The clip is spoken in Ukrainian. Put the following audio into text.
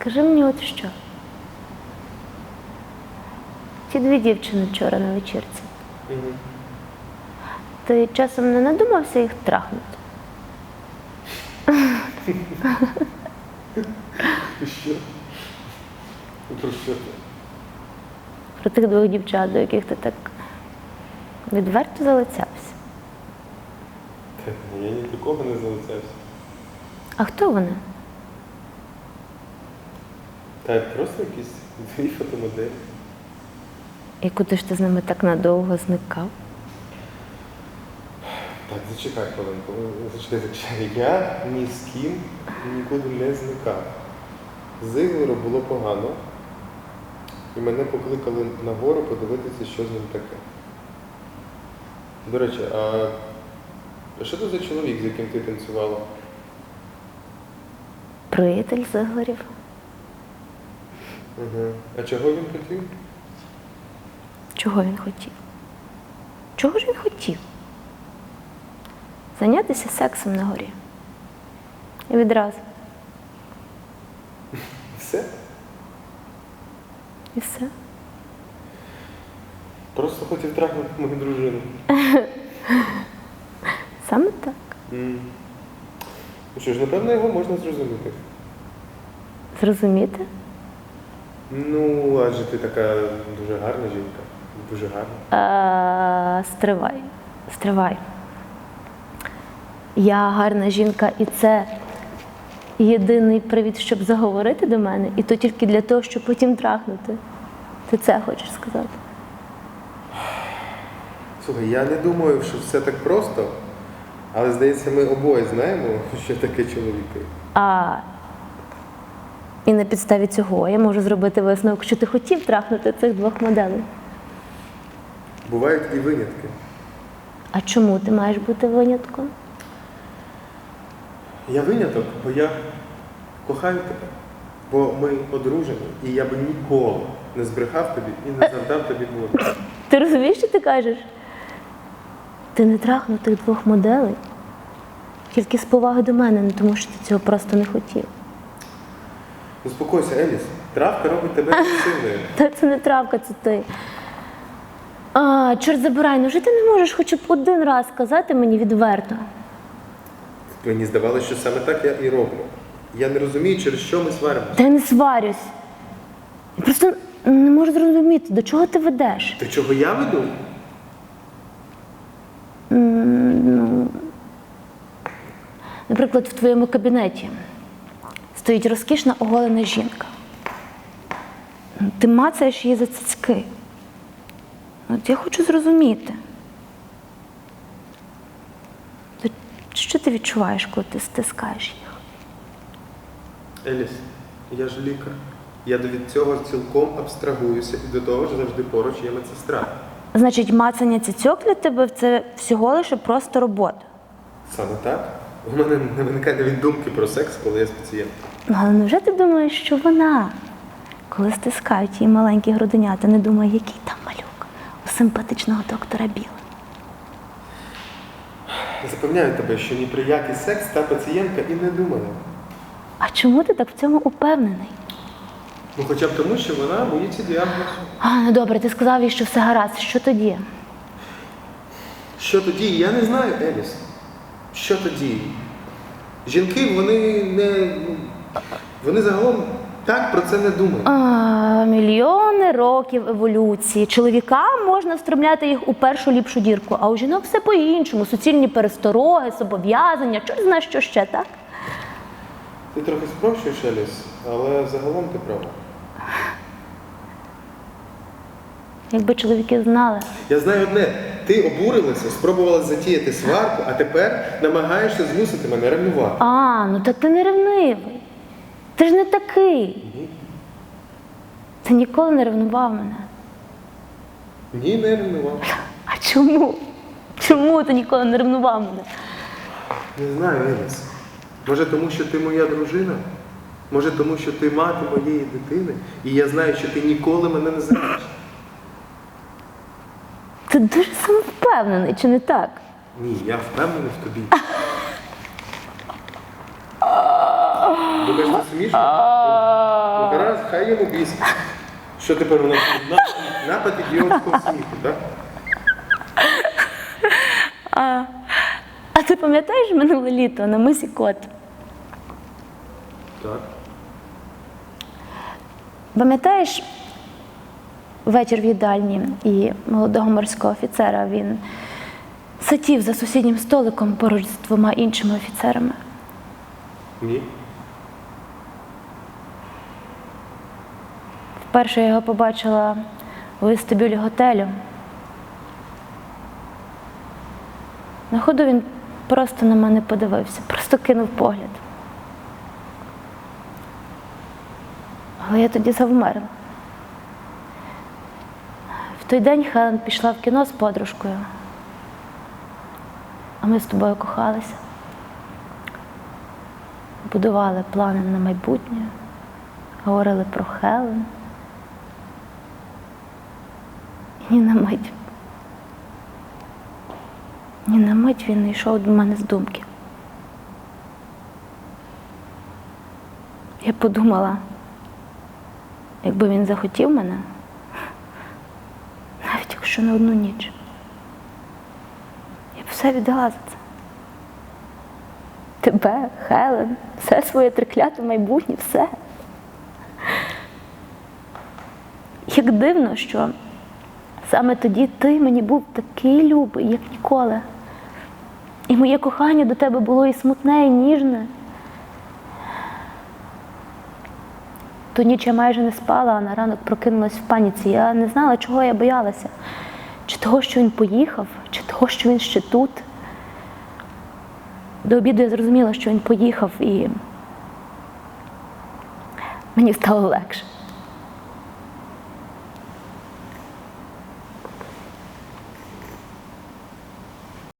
Скажи мені от що. Ті дві дівчини вчора на вечірці. Ти часом не надумався їх трахнути? Що? Про що ти? Про тих двох дівчат, до яких ти так відверто залицявся. Я ні до кого не залицявся. А хто вони? Та просто якісь дві фотомоделі. І куди ж ти з ними так надовго зникав? Так, зачекай хвилинку. Зачекай, зачекай. Я ні з ким нікуди не зникав. З Ігорем було погано. І мене покликали нагору подивитися, що з ним таке. До речі, а що це за чоловік, з яким ти танцювала? Приятель Зигорів. Угу. А чого він хотів? Чого він хотів? Чого ж він хотів? Зайнятися сексом на горі. І відразу. Все? І все. Просто хотів трахнути мою дружину. Саме так. М. Ну що ж, напевно, його можна зрозуміти. Зрозуміти? Ну, адже ти така дуже гарна жінка. Дуже гарна. Стривай. Стривай. Я гарна жінка, і це єдиний привід, щоб заговорити до мене, і то тільки для того, щоб потім трахнути. Ти це хочеш сказати? Слухай, я не думаю, що все так просто, але здається, ми обоє знаємо, що таке чоловіки. А і на підставі цього я можу зробити висновок, що ти хотів трахнути цих двох моделей. Бувають і винятки. А чому ти маєш бути винятком? Я виняток, бо я кохаю тебе. Бо ми одружені, і я би ніколи не збрехав тобі і не завдав тобі болю. Ти розумієш, що ти кажеш? Ти не трахнув тих двох моделей тільки з поваги до мене, не тому що ти цього просто не хотів. Успокойся, Еліс. Травка робить тебе сильною. Та це не травка, це ти. А, чорт забирай, ну вже ти не можеш хоча б один раз сказати мені відверто. Мені здавалося, що саме так я і роблю. Я не розумію, через що ми сваримося. Та я не сварюсь. Я просто не можу зрозуміти, до чого ти ведеш. До чого я веду? Наприклад, в твоєму кабінеті стоїть розкішна оголена жінка. Ти мацаєш її за цицьки. От я хочу зрозуміти. Що ти відчуваєш, коли ти стискаєш їх? Еліс, я ж лікар. Я від цього цілком абстрагуюся і до того ж завжди поруч є медсестра. Значить, мацання цицьок для тебе це всього лише просто робота. Саме так? У мене не виникає навіть думки про секс, коли я з пацієнтом. Ну, Але невже ти думаєш, що вона, коли стискають її маленькі груденята, не думає, який там малюк у симпатичного доктора Біла? Запевняю тебе, що ні про який секс та пацієнтка і не думала. А чому ти так в цьому упевнений? Ну хоча б тому, що вона боїться діагнозу. А, ну добре, ти сказав їй, що все гаразд. Що тоді? Що тоді? Я не знаю, Еліс. Що тоді? Жінки, вони не. Вони загалом так про це не думають. А, мільйони років еволюції. Чоловікам можна встромляти їх у першу ліпшу дірку, а у жінок все по-іншому. Суцільні перестороги, зобов'язання, чорт знає, що ще, так? Ти трохи спрощуєш, Еліс, але загалом ти права. Якби чоловіки знали. Я знаю одне, ти обурилася, спробувала затіяти сварку, а тепер намагаєшся змусити мене ревнувати. А, ну так ти не ревнивий. Ти ж не такий. Ні, Ти ніколи не ревнував мене. ні, не ревнував. А чому? Чому ти ніколи не ревнував мене? Не знаю, Еліс. Може, тому що ти моя дружина? Може, тому що ти мати моєї дитини, і я знаю, що ти ніколи мене не зрадиш. Ти дуже самовпевнений. впевнений, чи не так? Ні, я впевнений в тобі. Думаєш, це смішно? Ну, гаразд, хай йому біс. Що тепер у нас тут? На- напад ідіотського сміху, так? А ти пам'ятаєш минуле літо на мисі Кот? Так. Пам'ятаєш вечір в їдальні і молодого морського офіцера він сидів за сусіднім столиком поруч з двома іншими офіцерами. Ні. Вперше я його побачила у вестибюлі готелю. На ходу він просто на мене подивився, просто кинув погляд. Але я тоді завмерла. Той день Хелен пішла в кіно з подружкою, а ми з тобою кохалися. Будували плани на майбутнє, говорили про Хелен. І ні на мить. Ні на мить він не йшов до мене з думки. Я подумала, якби він захотів мене, якщо на одну ніч, я б все віддала за це. Тебе, Хелен, все своє трикляте майбутнє, все. Як дивно, що саме тоді ти мені був такий любий, як ніколи. І моє кохання до тебе було і смутне, і ніжне. Ту ніч я майже не спала, а на ранок прокинулась в паніці. Я не знала, чого я боялася. Чи того, що він поїхав, чи того, що він ще тут. До обіду я зрозуміла, що він поїхав, і мені стало легше.